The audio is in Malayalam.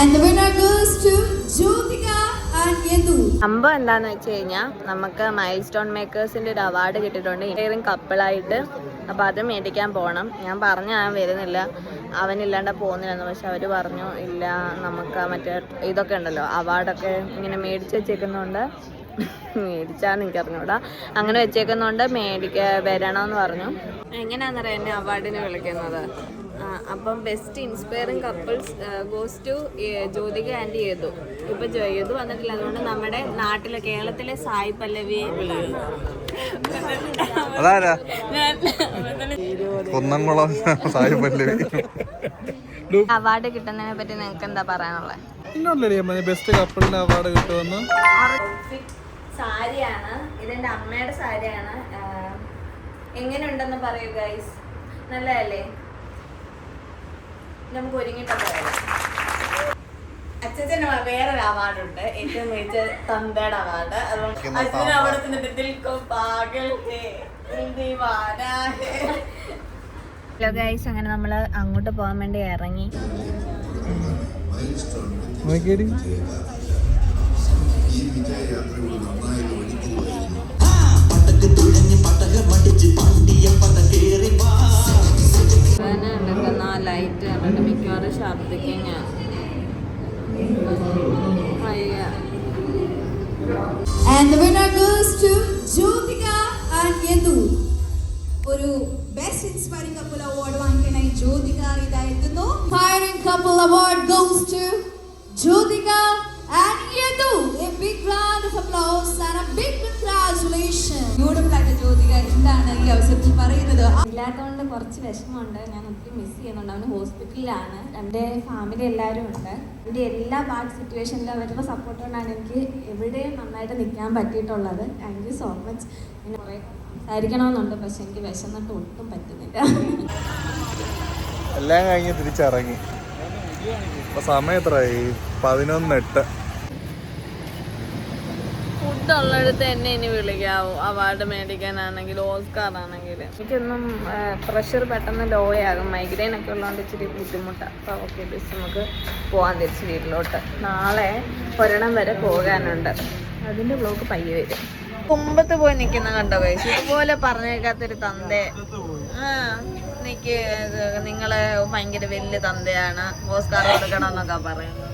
And. സംഭവം എന്താന്ന് വെച്ച് കഴിഞ്ഞാൽ നമുക്ക് മൈൽ സ്റ്റോൺ മേക്കേഴ്സിന്റെ ഒരു അവാർഡ് കിട്ടിയിട്ടുണ്ട്. ഇയറിംഗ് കപ്പിളായിട്ട് അപ്പൊ അത് മേടിക്കാൻ പോകണം ഞാൻ പറഞ്ഞ ഞാൻ വരുന്നില്ല. അവനില്ലാണ്ട് പോകുന്നില്ലെന്ന് പക്ഷെ അവർ പറഞ്ഞു ഇല്ല നമുക്ക് മറ്റേ ഇതൊക്കെ ഉണ്ടല്ലോ അവാർഡൊക്കെ ഇങ്ങനെ മേടിച്ച് വെച്ചേക്കുന്നതുകൊണ്ട് മേടിച്ചാന്ന് എനിക്കറിഞ്ഞൂടാ. അങ്ങനെ വെച്ചേക്കുന്നതുകൊണ്ട് മേടിക്ക വരണമെന്ന് പറഞ്ഞു. എങ്ങനെയാണെന്നറിയാം എന്നെ അവാർഡിന് വിളിക്കുന്നത്. അപ്പം best inspiring couples goes to Jyothika and യേതു. ഇപ്പൊ ജോ- യേതു വന്നിട്ടില്ല. അതുകൊണ്ട് നമ്മുടെ നാട്ടിലെ കേരളത്തിലെ സായി പല്ലവിയെ കുന്നംകുളം സായി പല്ലവി. അവാർഡ് കിട്ടുന്നതിനെ പറ്റി നിങ്ങൾക്ക് എന്താ പറയാനുള്ളത് ബെസ്റ്റ് കപ്പിളിന് അവാർഡ് കിട്ടുമെന്ന്? സാരിയാണ്. ഇതെന്റെ അമ്മയുടെ സാരിയാണ്. എങ്ങനെയുണ്ടെന്ന് പറയൂ ഗൈസ് നല്ലതല്ലേ? നമുക്ക് ഒരുങ്ങിട്ട് പറയാം. അച്ഛന് വേറൊരു അവാർഡുണ്ട്. ഏറ്റവും മികച്ച തന്തയുടെ അവാർഡ്. അതുകൊണ്ട് അച്ഛന് അവിടെ നിന്നിട്ട് ദിൽക്കോ ഹലോ ഗൈസ് അങ്ങനെ നമ്മൾ അങ്ങോട്ട് പോകാൻ വേണ്ടി ഇറങ്ങി. നോക്കിയേടി. ശബ്ദിക്കും ഞാൻ And the winner goes to Jyotika and Yendu. ഒരു ബെസ്റ്റ് ഇൻസ്പയറിംഗ് കപ്പിൾ അവാർഡ് വാങ്ങിക്കാനായി ജ്യോതിക ഇതായിരുന്നു firing couple award goes to Jyotika and Yadu a big round of applause and a big ആയിട്ട് ജ്യോതിക എന്താണ് ഈ അവസരത്തിൽ പറയുന്നത്? ഇല്ലാത്തതുകൊണ്ട് കുറച്ച് വിഷമമുണ്ട്. ഞാൻ ഒത്തിരി മിസ് ചെയ്യുന്നുണ്ട്. അവന് ഹോസ്പിറ്റലിലാണ് എന്റെ ഫാമിലി എല്ലാവരും ഉണ്ട്. എന്റെ എല്ലാ ബാഡ് സിറ്റുവേഷനിലും അവരുടെ സപ്പോർട്ട് കൊണ്ടാണ് എനിക്ക് എവിടെയും നന്നായിട്ട് നിൽക്കാൻ പറ്റിയിട്ടുള്ളത്. താങ്ക് യു സോ മച്ച് പിന്നെ കുറേ സംസാരിക്കണമെന്നുണ്ട്. പക്ഷെ എനിക്ക് വിശന്നിട്ട് ഒട്ടും പറ്റുന്നില്ല. എല്ലാം കഴിഞ്ഞ് തിരിച്ചിറങ്ങി. സമയം എത്രയായി? പതിനൊന്നെട്ട് തന്നെ എന്നെ ഇനി വിളിക്കാവൂ. അവാർഡ് മേടിക്കാനാണെങ്കിൽ ഓസ്കാർ ആണെങ്കിൽ എനിക്കൊന്നും പ്രഷർ പെട്ടെന്ന് ലോ ആകും. മൈഗ്രെയിൻ ഒക്കെ ഉള്ളതുകൊണ്ട് ഇച്ചിരി ബുദ്ധിമുട്ടാണ് അപ്പോൾ ഓക്കെ ബസ് നമുക്ക് പോകാൻ തിരിച്ച് വീട്ടിലോട്ട്. നാളെ ഒരെണ്ണം വരെ പോകാനുണ്ട്. അതിന്റെ ബ്ലോക്ക് പയ്യെ വരും. കുമ്പത്ത് പോയി നിൽക്കുന്ന കണ്ടോ കഴിച്ചു ഇതുപോലെ പറഞ്ഞേക്കാത്തൊരു തന്തേ. ആ നിക്ക് നിങ്ങൾ ഭയങ്കര വലിയ തന്തയാണ്. ഓസ്കാർ കൊടുക്കണം എന്നൊക്കെ പറയുന്നത്.